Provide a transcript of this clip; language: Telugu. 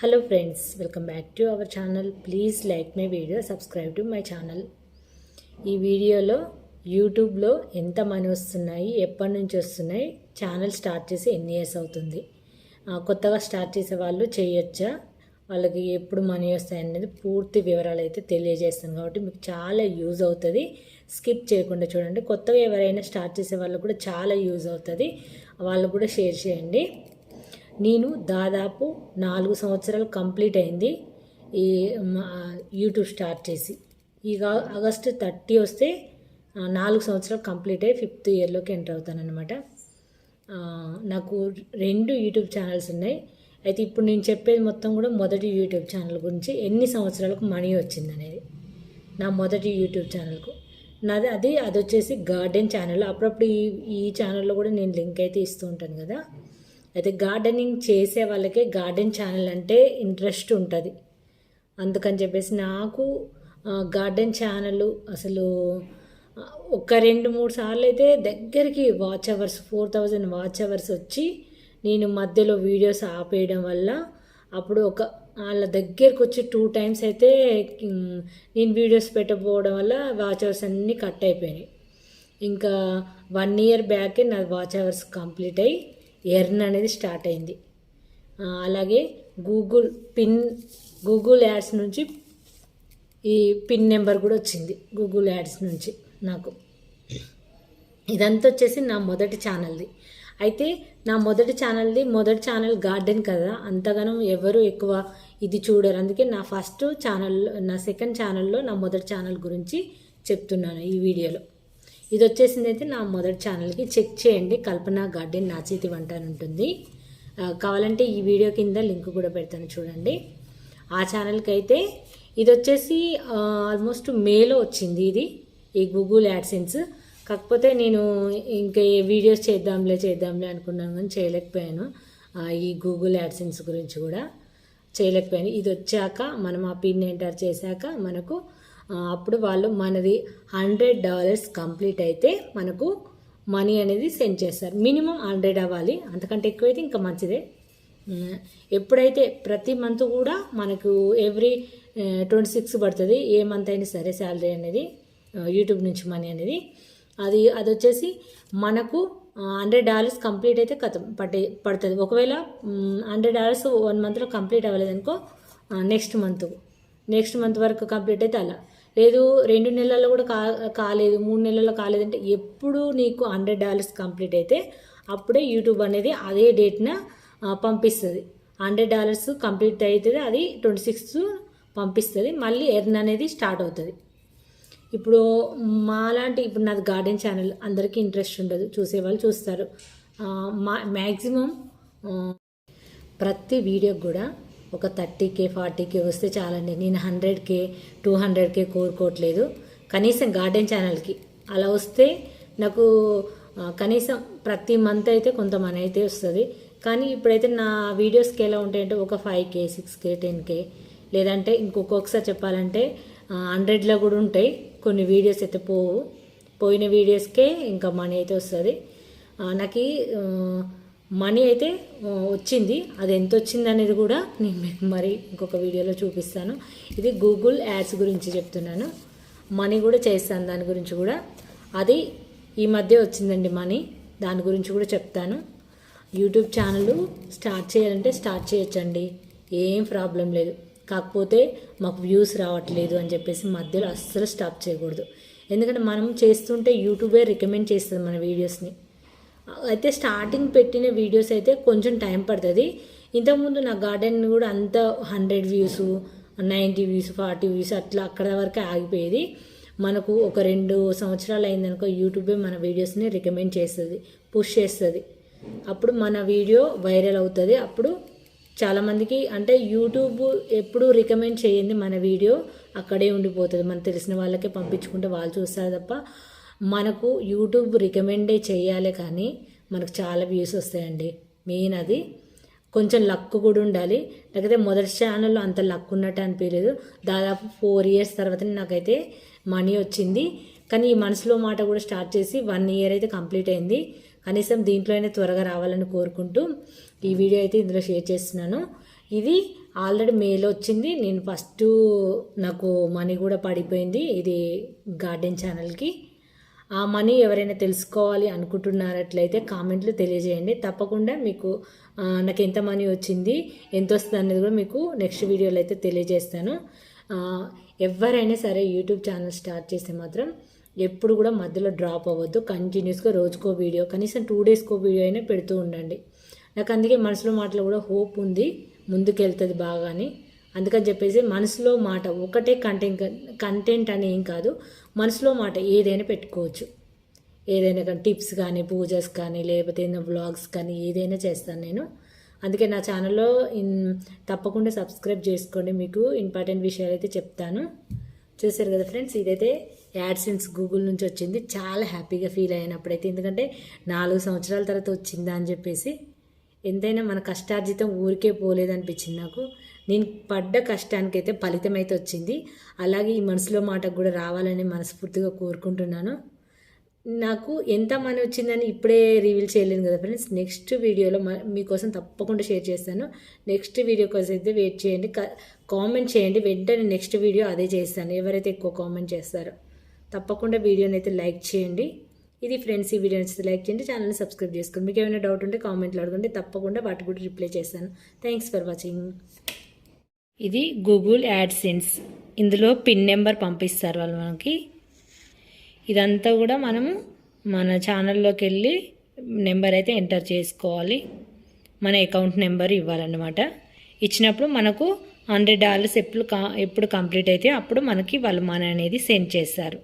Hello friends welcome back to our channel please like my video subscribe to my channel ఈ వీడియోలో యూట్యూబ్లో ఎంత మనీ వస్తున్నాయి ఎప్పటి నుంచి వస్తున్నాయి ఛానల్ స్టార్ట్ చేసి ఎన్ని ఇయర్స్ అవుతుంది? కొత్తగా స్టార్ట్ చేసే వాళ్ళు చేయొచ్చా? వాళ్ళకి ఎప్పుడు మనీ వస్తాయి అనేది పూర్తి వివరాలు అయితే తెలియజేస్తాను కాబట్టి మీకు చాలా యూజ్ అవుతుంది. స్కిప్ చేయకుండా చూడండి. కొత్తగా ఎవరైనా స్టార్ట్ చేసే వాళ్ళకు కూడా చాలా యూజ్ అవుతుంది. వాళ్ళు కూడా షేర్ చేయండి. నేను దాదాపు నాలుగు సంవత్సరాలు కంప్లీట్ అయింది ఈ యూట్యూబ్ స్టార్ట్ చేసి. ఇక ఆగస్టు థర్టీ వస్తే నాలుగు సంవత్సరాలు కంప్లీట్ అయ్యి ఫిఫ్త్ ఇయర్లోకి ఎంటర్ అవుతానన్నమాట. నాకు రెండు యూట్యూబ్ ఛానల్స్ ఉన్నాయి. అయితే ఇప్పుడు నేను చెప్పేది మొత్తం కూడా మొదటి యూట్యూబ్ ఛానల్ గురించి. ఎన్ని సంవత్సరాలకు మనీ వచ్చింది అనేది నా మొదటి యూట్యూబ్ ఛానల్కు. నాది అది అది వచ్చేసి గార్డెన్ ఛానల్. అప్పుడప్పుడు ఈ ఈ ఛానల్లో కూడా నేను లింక్ అయితే ఇస్తూ ఉంటాను కదా. అయితే గార్డెనింగ్ చేసే వాళ్ళకే గార్డెన్ ఛానల్ అంటే ఇంట్రెస్ట్ ఉంటుంది. అందుకని చెప్పేసి నాకు గార్డెన్ ఛానల్ అసలు ఒక రెండు మూడు సార్లు అయితే దగ్గరికి watch hours four thousand watch hours వచ్చి నేను మధ్యలో వీడియోస్ ఆపేయడం వల్ల అప్పుడు ఒక వాళ్ళ దగ్గరకు వచ్చి టూ టైమ్స్ అయితే నేను వీడియోస్ పెట్టకపోవడం వల్ల వాచ్ అవర్స్ అన్నీ కట్ అయిపోయినాయి. ఇంకా వన్ ఇయర్ బ్యాకే నా వాచ్ అవర్స్ కంప్లీట్ అయ్యి ఎర్న్ అనేది స్టార్ట్ అయింది. అలాగే గూగుల్ పిన్ గూగుల్ యాడ్స్ నుంచి ఈ పిన్ నెంబర్ కూడా వచ్చింది గూగుల్ యాడ్స్ నుంచి నాకు. ఇదంతా వచ్చేసి నా మొదటి ఛానల్ది. అయితే నా మొదటి ఛానల్ది మొదటి ఛానల్ గార్డెన్ కదా అంతగానం ఎవరు ఎక్కువ ఇది చూడరు. అందుకే నా ఫస్ట్ ఛానల్ నా సెకండ్ ఛానల్లో నా మొదటి ఛానల్ గురించి చెప్తున్నాను ఈ వీడియోలో. ఇది వచ్చేసింది అయితే నా మొదటి ఛానల్కి. చెక్ చేయండి. కల్పన గార్డెన్ నా చేతి వంట అని ఉంటుంది. కావాలంటే ఈ వీడియో కింద లింక్ కూడా పెడతాను చూడండి. ఆ ఛానల్కి అయితే ఇది వచ్చేసి ఆల్మోస్ట్ మేలో వచ్చింది ఇది. ఈ గూగుల్ యాడ్సెన్స్. కాకపోతే నేను ఇంకా ఏ వీడియోస్ చేద్దాంలే చేద్దాంలే అనుకున్నాను కానీ చేయలేకపోయాను. ఈ గూగుల్ యాడ్సెన్స్ గురించి కూడా చేయలేకపోయాను. ఇది వచ్చాక మనం ఆ పిన్ ఎంటర్ చేశాక మనకు అప్పుడు వాళ్ళు మనది హండ్రెడ్ డాలర్స్ కంప్లీట్ అయితే మనకు మనీ అనేది సెండ్ చేస్తారు. మినిమం హండ్రెడ్ అవ్వాలి. అంతకంటే ఎక్కువైతే ఇంకా మంచిదే. ఎప్పుడైతే ప్రతి మంత్ కూడా మనకు ఎవ్రీ ట్వంటీ సిక్స్ పడుతుంది. ఏ మంత్ అయినా సరే శాలరీ అనేది యూట్యూబ్ నుంచి మనీ అనేది. అది అది వచ్చేసి మనకు హండ్రెడ్ డాలర్స్ కంప్లీట్ అయితే కథ పట్టే పడుతుంది. ఒకవేళ హండ్రెడ్ డాలర్స్ వన్ మంత్లో కంప్లీట్ అవ్వలేదు అనుకో నెక్స్ట్ మంత్ నెక్స్ట్ మంత్ వరకు కంప్లీట్ అయితే అలా. లేదు రెండు నెలల్లో కూడా కా కాలేదు మూడు నెలల్లో కాలేదంటే ఎప్పుడు నీకు హండ్రెడ్ డాలర్స్ కంప్లీట్ అయితే అప్పుడే యూట్యూబ్ అనేది అదే డేట్న పంపిస్తుంది. హండ్రెడ్ డాలర్స్ కంప్లీట్ అవుతుంది అది ట్వంటీ సిక్స్త్ పంపిస్తుంది మళ్ళీ ఎర్న్ అనేది స్టార్ట్ అవుతుంది. ఇప్పుడు మాలాంటి ఇప్పుడు నాది గార్డెన్ ఛానల్ అందరికీ ఇంట్రెస్ట్ ఉండదు చూసేవాళ్ళు చూస్తారు. మా మ్యాక్సిమం ప్రతి వీడియోకి కూడా ఒక థర్టీ కే ఫార్టీ కే వస్తే చాలండి. నేను hundred K two hundred K కోరుకోవట్లేదు కనీసం గార్డెన్ ఛానల్కి అలా వస్తే నాకు కనీసం ప్రతి మంత్ అయితే కొంత మనీ అయితే వస్తుంది. కానీ ఇప్పుడైతే నా వీడియోస్కి ఎలా ఉంటాయంటే ఒక five K six K ten K లేదంటే ఇంకొకసారి చెప్పాలంటే హండ్రెడ్లో కూడా ఉంటాయి. కొన్ని వీడియోస్ అయితే పోవు. పోయిన వీడియోస్కే ఇంకా మనీ అయితే వస్తుంది. నాకు మనీ అయితే వచ్చింది. అది ఎంత వచ్చింది అనేది కూడా నేను మీకు మరి ఇంకొక వీడియోలో చూపిస్తాను. ఇది గూగుల్ యాడ్స్ గురించి చెప్తున్నాను. మనీ కూడా చేస్తాను దాని గురించి కూడా. అది ఈ మధ్య వచ్చిందండి మనీ. దాని గురించి కూడా చెప్తాను. యూట్యూబ్ ఛానల్ స్టార్ట్ చేయాలంటే స్టార్ట్ చేయొచ్చండి. ఏం ప్రాబ్లం లేదు. కాకపోతే మాకు వ్యూస్ రావట్లేదు అని చెప్పేసి మధ్యలో అస్సలు స్టాప్ చేయకూడదు. ఎందుకంటే మనం చేస్తుంటే యూట్యూబే రికమెండ్ చేస్తుంది మన వీడియోస్ని. అయితే స్టార్టింగ్ పెట్టిన వీడియోస్ అయితే కొంచెం టైం పడుతుంది. ఇంతకుముందు నా గార్డెన్ కూడా అంత hundred views ninety views forty views అట్లా అక్కడ వరకే ఆగిపోయేది. మనకు ఒక రెండు సంవత్సరాలు అయిందనుకో యూట్యూబే మన వీడియోస్ని రికమెండ్ చేస్తుంది పుష్ చేస్తుంది. అప్పుడు మన వీడియో వైరల్ అవుతుంది. అప్పుడు చాలామందికి అంటే యూట్యూబ్ ఎప్పుడు రికమెండ్ చేయండి మన వీడియో అక్కడే ఉండిపోతుంది. మనకు తెలిసిన వాళ్ళకే పంపించుకుంటే వాళ్ళు చూస్తారు తప్ప మనకు యూట్యూబ్ రికమెండే చేయాలి కానీ మనకు చాలా వ్యూస్ వస్తాయండి. మెయిన్ అది. కొంచెం లక్ కూడా ఉండాలి. లేకపోతే మొదటి ఛానల్లో అంత లక్ ఉన్నట్టు అనిపించలేదు దాదాపు ఫోర్ ఇయర్స్ తర్వాత నాకైతే మనీ వచ్చింది. కానీ ఈ మనసులో మాట కూడా స్టార్ట్ చేసి వన్ ఇయర్ అయితే కంప్లీట్ అయింది. కనీసం దీంట్లో అయినా త్వరగా రావాలని కోరుకుంటూ ఈ వీడియో అయితే ఇందులో షేర్ చేస్తున్నాను. ఇది ఆల్రెడీ మేలో వచ్చింది. నేను ఫస్ట్ నాకు మనీ కూడా పడిపోయింది. ఇది గార్డెన్ ఛానల్కి ఆ మనీ ఎవరైనా తెలుసుకోవాలి అనుకుంటున్నారట్లయితే కామెంట్లు తెలియజేయండి. తప్పకుండా మీకు నాకు ఎంత మనీ వచ్చింది ఎంత వస్తుంది అనేది కూడా మీకు నెక్స్ట్ వీడియోలో అయితే తెలియజేస్తాను. ఎవరైనా సరే యూట్యూబ్ ఛానల్ స్టార్ట్ చేస్తే మాత్రం ఎప్పుడు కూడా మధ్యలో డ్రాప్ అవ్వద్దు. కంటిన్యూస్గా రోజుకో వీడియో కనీసం టూ డేస్కో వీడియో అయినా పెడుతూ ఉండండి. నాకు అందుకే మనసులో మాటలు కూడా హోప్ ఉంది ముందుకు వెళ్తుంది బాగా అని అందుకని చెప్పేసి మనసులో మాట ఒకటే కంటెంట్ కంటెంట్ అని ఏం కాదు మనసులో మాట ఏదైనా పెట్టుకోవచ్చు. ఏదైనా కానీ టిప్స్ కానీ పూజస్ కానీ లేకపోతే ఏదైనా వ్లాగ్స్ కానీ ఏదైనా చేస్తాను నేను. అందుకే నా ఛానల్లో ఇన్ తప్పకుండా సబ్స్క్రైబ్ చేసుకోండి. మీకు ఇంపార్టెంట్ విషయాలు అయితే చెప్తాను. చూసారు కదా ఫ్రెండ్స్ ఇదైతే యాడ్సెన్స్ గూగుల్ నుంచి వచ్చింది. చాలా హ్యాపీగా ఫీల్ అయినప్పుడైతే. ఎందుకంటే నాలుగు సంవత్సరాల తర్వాత వచ్చిందా అని చెప్పేసి ఎంతైనా మన కష్టార్జితం ఊరికే పోలేదనిపించింది నాకు. నేను పడ్డ కష్టానికైతే ఫలితం అయితే వచ్చింది. అలాగే ఈ మనసులో మాటకు కూడా రావాలని మనస్ఫూర్తిగా కోరుకుంటున్నాను. నాకు ఎంత మనీ వచ్చిందని ఇప్పుడే రివీల్ చేయలేను కదా ఫ్రెండ్స్ నెక్స్ట్ వీడియోలో మ- మీకోసం తప్పకుండా షేర్ చేస్తాను. నెక్స్ట్ వీడియో కోసం అయితే వెయిట్ చేయండి. క- కామెంట్ చేయండి. వెంటనే నెక్స్ట్ వీడియో అదే చేస్తాను. ఎవరైతే ఎక్కువ కామెంట్ చేస్తారో తప్పకుండా వీడియోని అయితే లైక్ చేయండి. ఇది ఫ్రెండ్స్ ఈ వీడియో నచ్చితే లైక్ చేయండి. ఛానల్ని సబ్స్క్రైబ్ చేసుకోండి. మీకు ఏమైనా డౌట్ ఉంటే కామెంట్లో అడగండి. తప్పకుండా వాటి కూడా రిప్లై చేస్తాను. థ్యాంక్స్ ఫర్ వాచింగ్ ఇది గూగుల్ యాడ్సిన్స్ ఇందులో పిన్ నెంబర్ పంపిస్తారు వాళ్ళు మనకి. ఇదంతా కూడా మనము మన ఛానల్లోకి వెళ్ళి నెంబర్ అయితే ఎంటర్ చేసుకోవాలి. మన అకౌంట్ నెంబర్ ఇవ్వాలన్నమాట. ఇచ్చినప్పుడు మనకు హండ్రెడ్ డాలర్స్ ఎప్పుడు ఎప్పుడు కంప్లీట్ అయితే అప్పుడు మనకి వాళ్ళు మనీ అనేది సెండ్ చేస్తారు.